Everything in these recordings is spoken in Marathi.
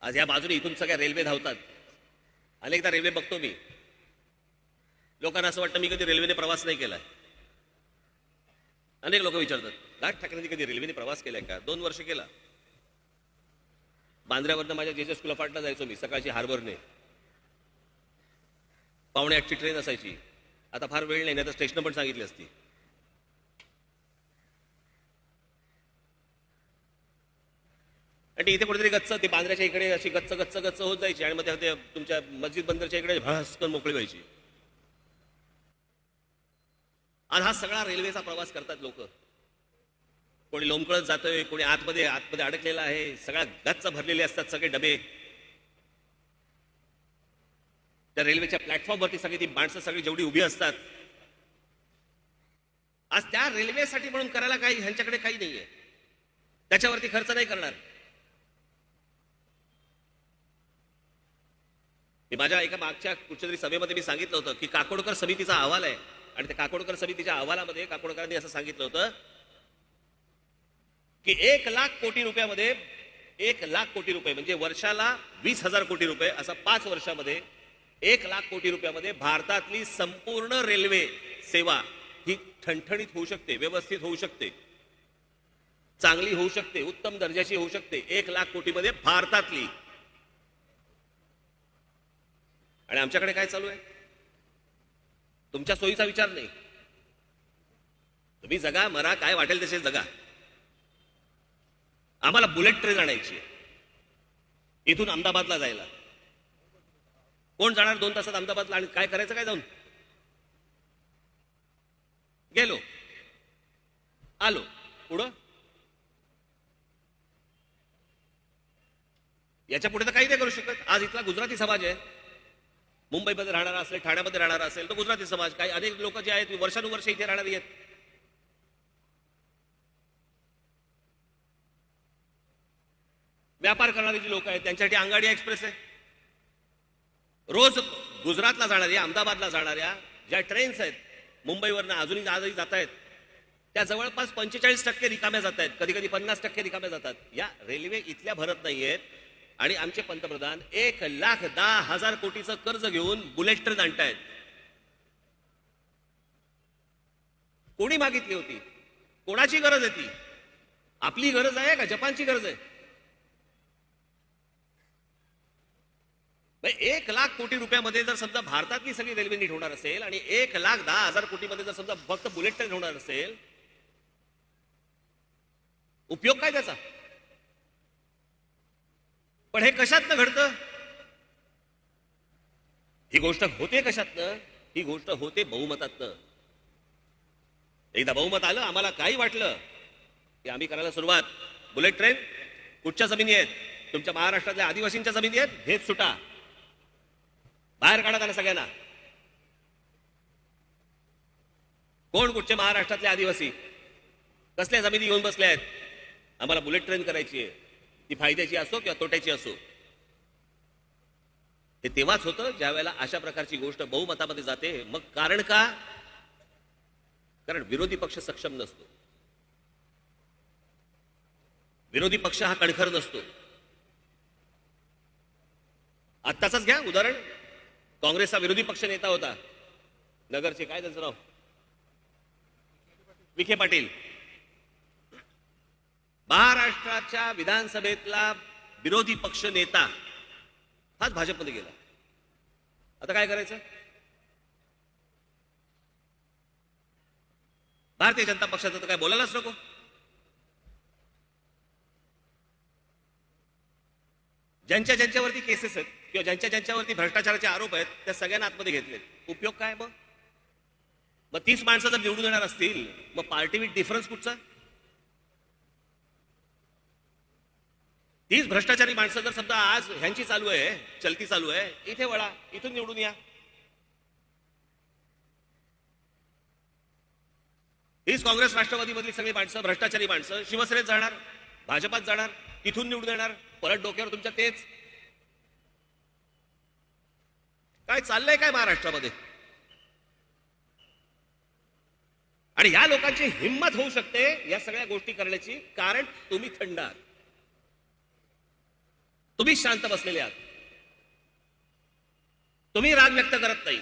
आज या बाजूने इथून सगळ्या रेल्वे धावतात. अनेकदा रेल्वे बघतो मी. लोकांना असं वाटतं मी कधी रेल्वेने प्रवास नाही केलाय. अनेक लोक विचारतात राज ठाकरेंनी कधी रेल्वेने प्रवास केलाय का? दोन वर्ष केला. बांद्र्यावरनं माझ्या जे जे स्कूल फाटला जायचो मी सकाळची हार्बरने. पावणे आठची ट्रेन असायची. आता फार वेळ नाही नाही तर स्टेशन पण सांगितली असती. आणि इथे कुठेतरी गच्च ते बांद्र्याच्या इकडे अशी गच्च गच्च गच्च होत जायची आणि मग त्या- तुमच्या मस्जिद बंदरच्या इकडे भास्कर मोकळी व्हायची. आणि हा सगळा रेल्वेचा प्रवास करतात लोक. कोणी लोंबकळत जातोय कोणी आतमध्ये आतमध्ये अडकलेला आहे सगळ्या गच्च भरलेले असतात सगळे डबे. त्या रेल्वेच्या प्लॅटफॉर्मवरती सगळी ती माणसं सगळी जेवढी उभी असतात. आज त्या रेल्वेसाठी म्हणून करायला काही ह्यांच्याकडे काही नाहीये. त्याच्यावरती खर्च नाही करणार. मी माझ्या एका मागच्या कुठच्या तरी सभेमध्ये मी सांगितलं होतं की काकोडकर समितीचा अहवाल आहे. आणि त्या काकोडकर समितीच्या अहवालामध्ये काकोडकरांनी असं सांगितलं होतं की एक लाख कोटी रुपयामध्ये एक लाख कोटी रुपये म्हणजे वर्षाला वीस हजार कोटी रुपये असं पाच वर्षामध्ये एक लाख कोटी रुपयामध्ये भारतातली संपूर्ण रेल्वे सेवा ही ठणठणीत होऊ शकते व्यवस्थित होऊ शकते. चांगली होऊ शकते उत्तम दर्जाची होऊ शकते. एक लाख कोटीमध्ये भारतातली आणि आमच्याकडे काय चालू आहे? तुमच्या सोयीचा विचार नाही. तुम्ही जगा मरा काय वाटेल तसे जगा. आम्हाला बुलेट ट्रेन आणायची इथून अहमदाबादला जायला. कोण जाणार दोन तासात अहमदाबादला आणि काय करायचं काय जाऊन? गेलो. आलो. पुढं? याच्यापुढे तर काही नाही करू शकत. आज इथला गुजराती समाज आहे. मुंबईमध्ये राहणारा असेल ठाण्यामध्ये राहणारा असेल तर गुजराती समाज काही अनेक लोक जे आहेत वर्षानुवर्ष इथे राहणारी आहेत. व्यापार करणारी जी लोक आहेत त्यांच्यासाठी अंगाडी एक्सप्रेस आहे. रोज गुजरातला जाणाऱ्या अहमदाबादला जाणाऱ्या ज्या ट्रेन्स आहेत मुंबईवरनं अजूनही आजही जात आहेत त्या जवळपास पंचेचाळीस टक्के रिकाम्या जात आहेत. कधी कधी पन्नास टक्के रिकाम्या जातात. या रेल्वे इथल्या भरत नाही आहेत आणि आमचे पंतप्रधान एक लाख दहा हजार कोटीचं कर्ज घेऊन बुलेट ट्रेन आणतायत. कोणी मागितली होती? कोणाची गरज आहे ती? आपली गरज आहे का जपानची गरज आहे? एक लाख कोटी रुपयामध्ये जर समजा भारतातली सगळी रेल्वे नीट होणार असेल आणि एक लाख दहा हजार कोटीमध्ये जर समजा फक्त बुलेट ट्रेन होणार असेल उपयोग काय त्याचा? पण हे कशातनं घडतं? ही गोष्ट होते कशातनं? ही गोष्ट होते बहुमतातनं. एकदा बहुमत आलं आम्हाला काही वाटलं की आम्ही करायला सुरुवात. बुलेट ट्रेन कुठच्या जमिनी आहेत? तुमच्या महाराष्ट्रातल्या आदिवासींच्या जमिनी आहेत? हेच सुटा. बाहेर काढा त्यांना सगळ्यांना. कोण कुठचे महाराष्ट्रातले आदिवासी? कसल्या जमिनी घेऊन बसले आहेत? आम्हाला बुलेट ट्रेन करायची आहे. ती फायद्याची असो किंवा तोट्याची असो. हे तेव्हाच होतं ज्या वेळेला अशा प्रकारची गोष्ट बहुमतामध्ये जाते. मग कारण का? कारण विरोधी पक्ष सक्षम नसतो. विरोधी पक्ष हा कणखर नसतो. आत्ताचाच घ्या उदाहरण. काँग्रेसचा विरोधी पक्ष नेता होता. नगरचे काय त्यांचं नाव? विखे पाटील. महाराष्ट्राच्या विधानसभेतला विरोधी पक्ष नेता हाच भाजपमध्ये गेला. आता काय करायचं? भारतीय जनता पक्षाचं तर काय बोलायलाच नको. ज्यांच्या ज्यांच्यावरती केसेस आहेत किंवा ज्यांच्या ज्यांच्यावरती भ्रष्टाचाराचे आरोप आहेत त्या सगळ्यांना आतमध्ये घेतलेत. उपयोग काय मग? मग तीस माणसं जर निवडून येणार असतील मग पार्टी विथ डिफरन्स कुठचा? तीच भ्रष्टाचारी माणसं जर समजा आज ह्यांची चालू आहे चलती चालू आहे इथे वळा इथून निवडून या. हीच काँग्रेस राष्ट्रवादीमधली सगळी माणसं भ्रष्टाचारी माणसं शिवसेनेत जाणार भाजपात जाणार इथून निवडून येणार परत डोक्यावर तुमच्या तेच. काय चाललंय काय महाराष्ट्रामध्ये? आणि या लोकांची हिंमत होऊ शकते या सगळ्या गोष्टी करण्याची कारण तुम्ही थंड आहात. तुम्ही शांत बसलेले आहात. तुम्ही राग व्यक्त करत नाही.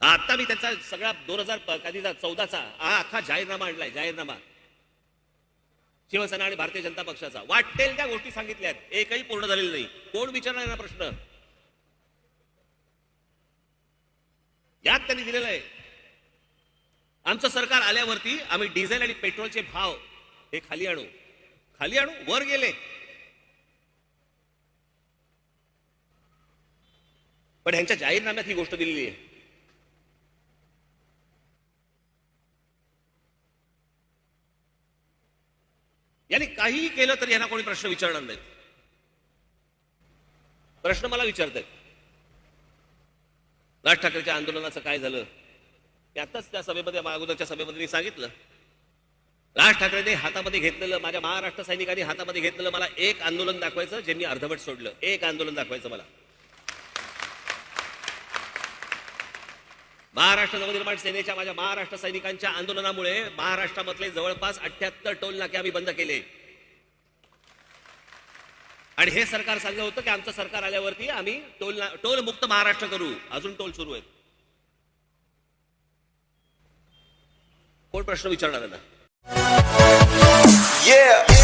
आता मी त्यांचा सगळा दोन हजार कधीचा चौदाचा हा अख्खा जाहीरनामा आणलाय जाहीरनामा. शिवसेना आणि भारतीय जनता पक्षाचा. वाटेल त्या गोष्टी सांगितल्या एकही पूर्ण झालेलं नाही. कोण विचारणार ना प्रश्न? यात त्यांनी दिलेलं आहे. आमचं सरकार आल्यावरती आम्ही डिझेल आणि पेट्रोलचे भाव हे खाली आणू. खाली आणू वर गेले. पण ह्यांच्या जाहीरनाम्यात ही गोष्ट दिलेली आहे. यांनी काहीही केलं तरी यांना कोणी प्रश्न विचारणार नाहीत. प्रश्न मला विचारतायत. राज ठाकरेच्या आंदोलनाचं काय झालं? त्यातच आताच त्या सभेमध्ये अगोदरच्या सभेमध्ये मी सांगितलं. राज ठाकरेने हातामध्ये घेतलेलं माझ्या महाराष्ट्र सैनिकांनी हातामध्ये घेतलेलं मला एक आंदोलन दाखवायचं जे मी अर्धवट सोडलं. एक आंदोलन दाखवायचं मला. महाराष्ट्र नवनिर्माण सेनेच्या माझ्या महाराष्ट्र सैनिकांच्या आंदोलनामुळे महाराष्ट्रामधले जवळपास अठ्याहत्तर टोल नाके आम्ही बंद केले. आणि हे सरकार सांगलं होतं की आमचं सरकार आल्यावरती आम्ही टोल टोल मुक्त महाराष्ट्र करू. अजून टोल सुरू आहेत. कोण प्रश्न विचारणार आहे Yeah.